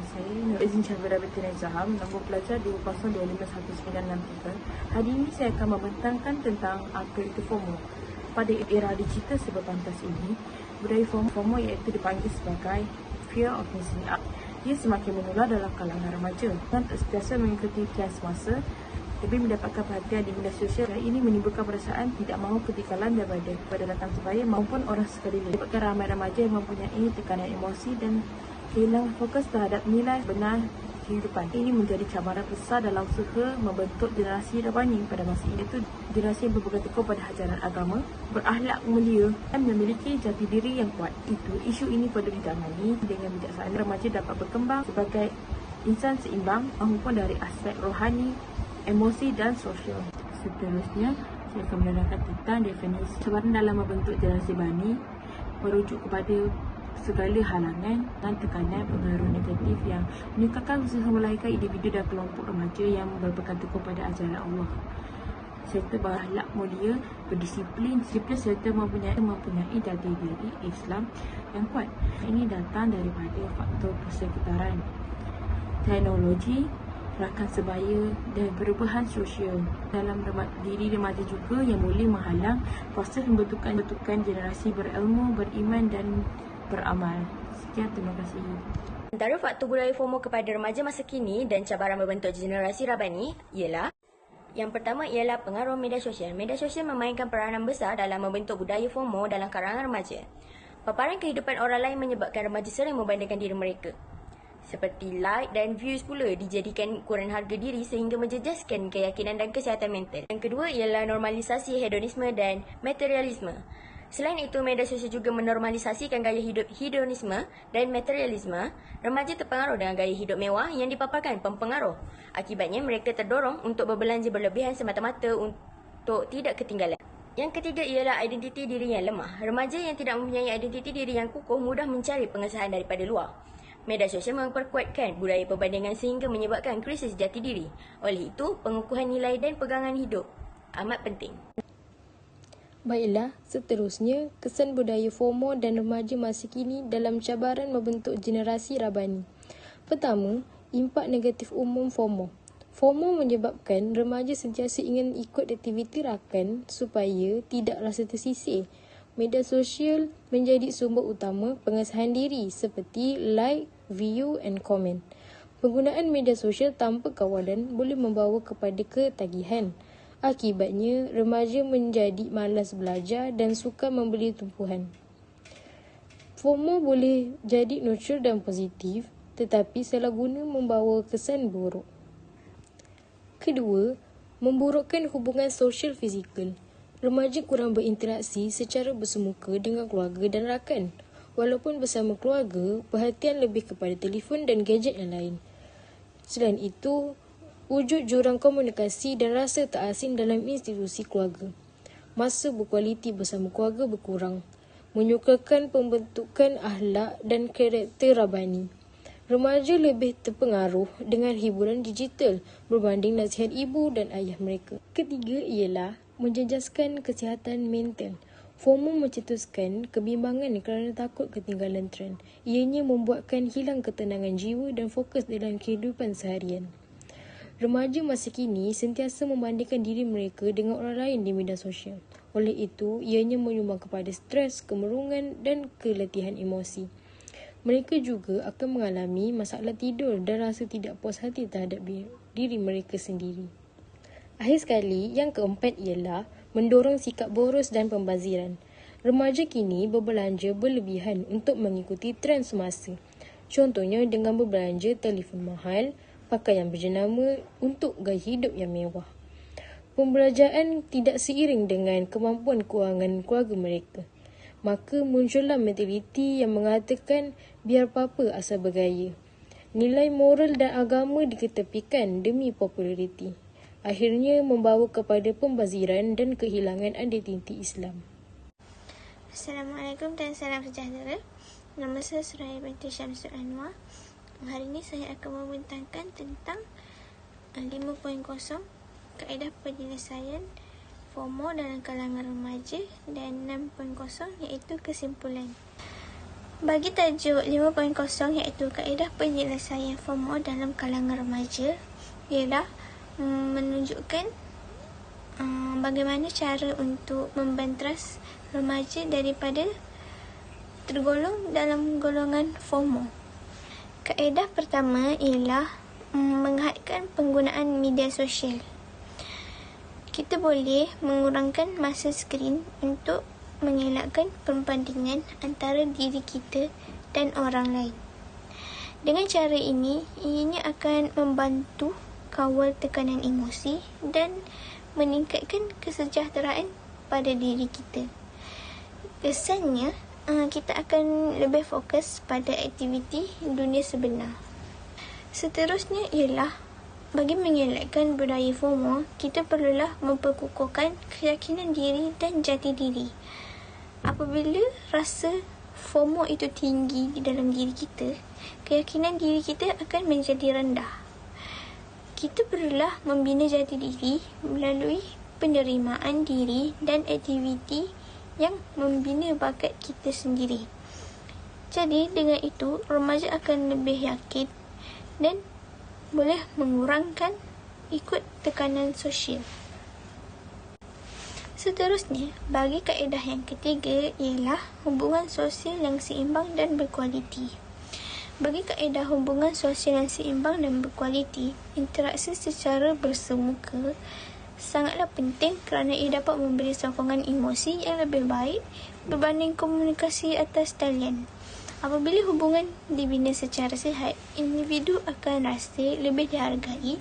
Dr. Zaham, nombor pelajar 20251993. Hari ini saya akan membentangkan tentang apa itu FOMO. Pada era digital serba pantas ini, budaya FOMO, FOMO iaitu dipanggil sebagai Fear of Missing Out. Ia semakin menular dalam kalangan remaja dan sentiasa mengikuti trend semasa lebih mendapatkan perhatian di media sosial dan ini menimbulkan perasaan tidak mahu ketinggalan daripada pada datang sebaya maupun orang sekeliling. Menyebabkan ramai remaja yang mempunyai tekanan emosi dan kehilangan fokus terhadap nilai benar kehidupan. Ini menjadi cabaran besar dalam usaha membentuk generasi rabani pada masa ini. Itu generasi yang berpegang teguh pada ajaran agama, berakhlak mulia dan memiliki jati diri yang kuat. Itu isu ini perlu ditangani dengan bijaksana. Remaja dapat berkembang sebagai insan seimbang maupun dari aspek rohani, emosi dan sosial. Seterusnya, saya akan menerangkan tentang definisi cabaran dalam membentuk generasi bani merujuk kepada segala halangan dan tekanan pengaruh negatif yang menyukarkan usaha melahirkan individu dan kelompok remaja yang berpegang teguh pada ajaran Allah serta berakhlak mulia, berdisiplin, disiplin serta mempunyai mempunyai jati diri Islam yang kuat. Ini datang daripada faktor persekitaran, teknologi, rakan sebaya dan perubahan sosial dalam diri remaja juga yang boleh menghalang proses pembentukan bentukan generasi berilmu, beriman dan beramal. Sekian, terima kasih. Antara faktor budaya FOMO kepada remaja masa kini dan cabaran membentuk generasi rabani ialah yang pertama ialah pengaruh media sosial. Media sosial memainkan peranan besar dalam membentuk budaya FOMO dalam kalangan remaja. Paparan kehidupan orang lain menyebabkan remaja sering membandingkan diri mereka seperti like dan views pula dijadikan ukuran harga diri sehingga menjejaskan keyakinan dan kesihatan mental. Yang kedua ialah normalisasi hedonisme dan materialisme. Selain itu, media sosial juga menormalisasikan gaya hidup hedonisme dan materialisme. Remaja terpengaruh dengan gaya hidup mewah yang dipaparkan pempengaruh. Akibatnya, mereka terdorong untuk berbelanja berlebihan semata-mata untuk tidak ketinggalan. Yang ketiga ialah identiti diri yang lemah. Remaja yang tidak mempunyai identiti diri yang kukuh mudah mencari pengesahan daripada luar. Media sosial memperkuatkan budaya perbandingan sehingga menyebabkan krisis jati diri. Oleh itu, pengukuhan nilai dan pegangan hidup amat penting. Baiklah, seterusnya, kesan budaya FOMO dan remaja masa kini dalam cabaran membentuk generasi rabani. Pertama, impak negatif umum FOMO. FOMO menyebabkan remaja sentiasa ingin ikut aktiviti rakan supaya tidak rasa tersisih media sosial menjadi sumber utama pengesahan diri seperti like, view and comment. Penggunaan media sosial tanpa kawalan boleh membawa kepada ketagihan. Akibatnya, remaja menjadi malas belajar dan suka membeli tumpuhan. FOMO boleh jadi neutral dan positif, tetapi salah guna membawa kesan buruk. Kedua, memburukkan hubungan sosial fizikal. Remaja kurang berinteraksi secara bersemuka dengan keluarga dan rakan. Walaupun bersama keluarga, perhatian lebih kepada telefon dan gadget yang lain. Selain itu, wujud jurang komunikasi dan rasa tak asing dalam institusi keluarga. Masa berkualiti bersama keluarga berkurang, menyukakan pembentukan ahlak dan karakter rabani. Remaja lebih terpengaruh dengan hiburan digital berbanding nasihat ibu dan ayah mereka. Ketiga ialah menjejaskan kesihatan mental. FOMO mencetuskan kebimbangan kerana takut ketinggalan trend. Ianya membuatkan hilang ketenangan jiwa dan fokus dalam kehidupan seharian. Remaja masa kini sentiasa membandingkan diri mereka dengan orang lain di media sosial. Oleh itu, ianya menyumbang kepada stres, kemerungan dan keletihan emosi. Mereka juga akan mengalami masalah tidur dan rasa tidak puas hati terhadap diri mereka sendiri. Akhir sekali, yang keempat ialah mendorong sikap boros dan pembaziran. Remaja kini berbelanja berlebihan untuk mengikuti trend semasa. Contohnya dengan berbelanja telefon mahal, pakaian berjenama untuk gaya hidup yang mewah. Pembelanjaan tidak seiring dengan kemampuan kewangan keluarga mereka. Maka muncullah mentaliti yang mengatakan biar apa-apa asal bergaya. Nilai moral dan agama diketepikan demi populariti akhirnya membawa kepada pembaziran dan kehilangan identiti Islam. Assalamualaikum dan salam sejahtera. Nama saya Suraya binti Syamsul Anwar. Hari ini saya akan membentangkan tentang 5.0 uh, kaedah penyelesaian FOMO dalam kalangan remaja dan 6.0 iaitu kesimpulan. Bagi tajuk 5.0 iaitu kaedah penyelesaian FOMO dalam kalangan remaja ialah mm, menunjukkan um, bagaimana cara untuk membantras remaja daripada tergolong dalam golongan FOMO. Kaedah pertama ialah um, menghadkan penggunaan media sosial. Kita boleh mengurangkan masa skrin untuk mengelakkan perbandingan antara diri kita dan orang lain. Dengan cara ini, ianya akan membantu kawal tekanan emosi dan meningkatkan kesejahteraan pada diri kita. Kesannya, uh, kita akan lebih fokus pada aktiviti dunia sebenar. Seterusnya ialah bagi mengelakkan budaya FOMO, kita perlulah memperkukuhkan keyakinan diri dan jati diri apabila rasa FOMO itu tinggi di dalam diri kita, keyakinan diri kita akan menjadi rendah. Kita perlulah membina jati diri melalui penerimaan diri dan aktiviti yang membina bakat kita sendiri. Jadi dengan itu remaja akan lebih yakin dan boleh mengurangkan ikut tekanan sosial. Seterusnya, bagi kaedah yang ketiga ialah hubungan sosial yang seimbang dan berkualiti. Bagi kaedah hubungan sosial yang seimbang dan berkualiti, interaksi secara bersemuka sangatlah penting kerana ia dapat memberi sokongan emosi yang lebih baik berbanding komunikasi atas talian. Apabila hubungan dibina secara sihat, individu akan rasa lebih dihargai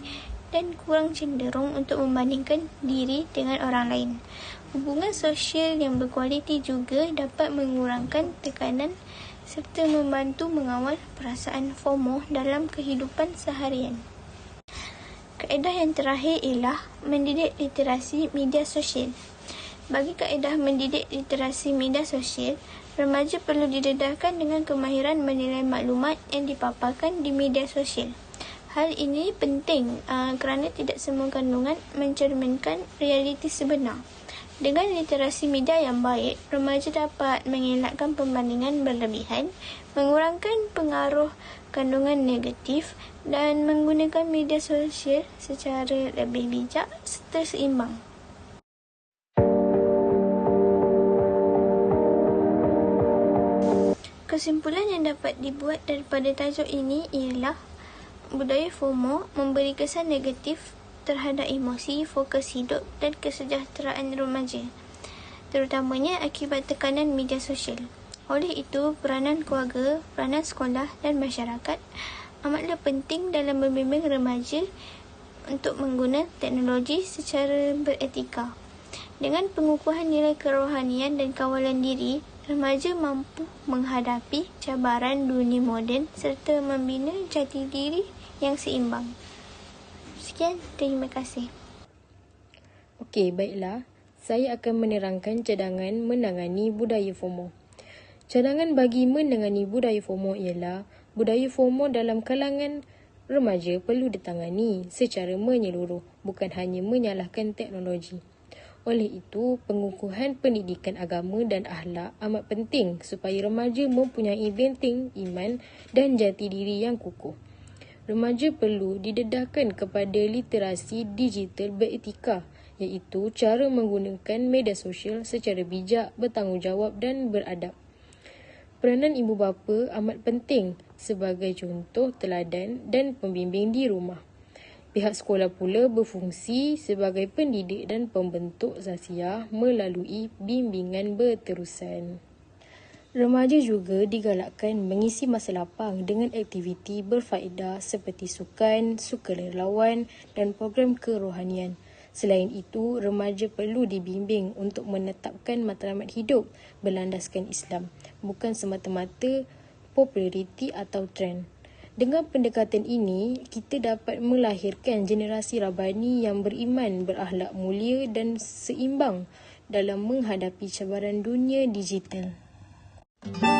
dan kurang cenderung untuk membandingkan diri dengan orang lain. Hubungan sosial yang berkualiti juga dapat mengurangkan tekanan serta membantu mengawal perasaan FOMO dalam kehidupan seharian. Kaedah yang terakhir ialah mendidik literasi media sosial. Bagi kaedah mendidik literasi media sosial, remaja perlu didedahkan dengan kemahiran menilai maklumat yang dipaparkan di media sosial. Hal ini penting uh, kerana tidak semua kandungan mencerminkan realiti sebenar. Dengan literasi media yang baik, remaja dapat mengelakkan perbandingan berlebihan, mengurangkan pengaruh kandungan negatif dan menggunakan media sosial secara lebih bijak serta seimbang. Kesimpulan yang dapat dibuat daripada tajuk ini ialah budaya FOMO memberi kesan negatif terhadap emosi, fokus hidup dan kesejahteraan remaja, terutamanya akibat tekanan media sosial. Oleh itu, peranan keluarga, peranan sekolah dan masyarakat amatlah penting dalam membimbing remaja untuk menggunakan teknologi secara beretika. Dengan pengukuhan nilai kerohanian dan kawalan diri, remaja mampu menghadapi cabaran dunia moden serta membina jati diri yang seimbang. Sekian, terima kasih. Okey, baiklah. Saya akan menerangkan cadangan menangani budaya FOMO. Cadangan bagi menangani budaya FOMO ialah budaya FOMO dalam kalangan remaja perlu ditangani secara menyeluruh, bukan hanya menyalahkan teknologi. Oleh itu, pengukuhan pendidikan agama dan akhlak amat penting supaya remaja mempunyai benteng iman dan jati diri yang kukuh remaja perlu didedahkan kepada literasi digital beretika iaitu cara menggunakan media sosial secara bijak, bertanggungjawab dan beradab. Peranan ibu bapa amat penting sebagai contoh teladan dan pembimbing di rumah. Pihak sekolah pula berfungsi sebagai pendidik dan pembentuk zasiah melalui bimbingan berterusan. Remaja juga digalakkan mengisi masa lapang dengan aktiviti berfaedah seperti sukan, sukarelawan dan program kerohanian. Selain itu, remaja perlu dibimbing untuk menetapkan matlamat hidup berlandaskan Islam, bukan semata-mata populariti atau trend. Dengan pendekatan ini, kita dapat melahirkan generasi rabani yang beriman, berakhlak mulia dan seimbang dalam menghadapi cabaran dunia digital. You.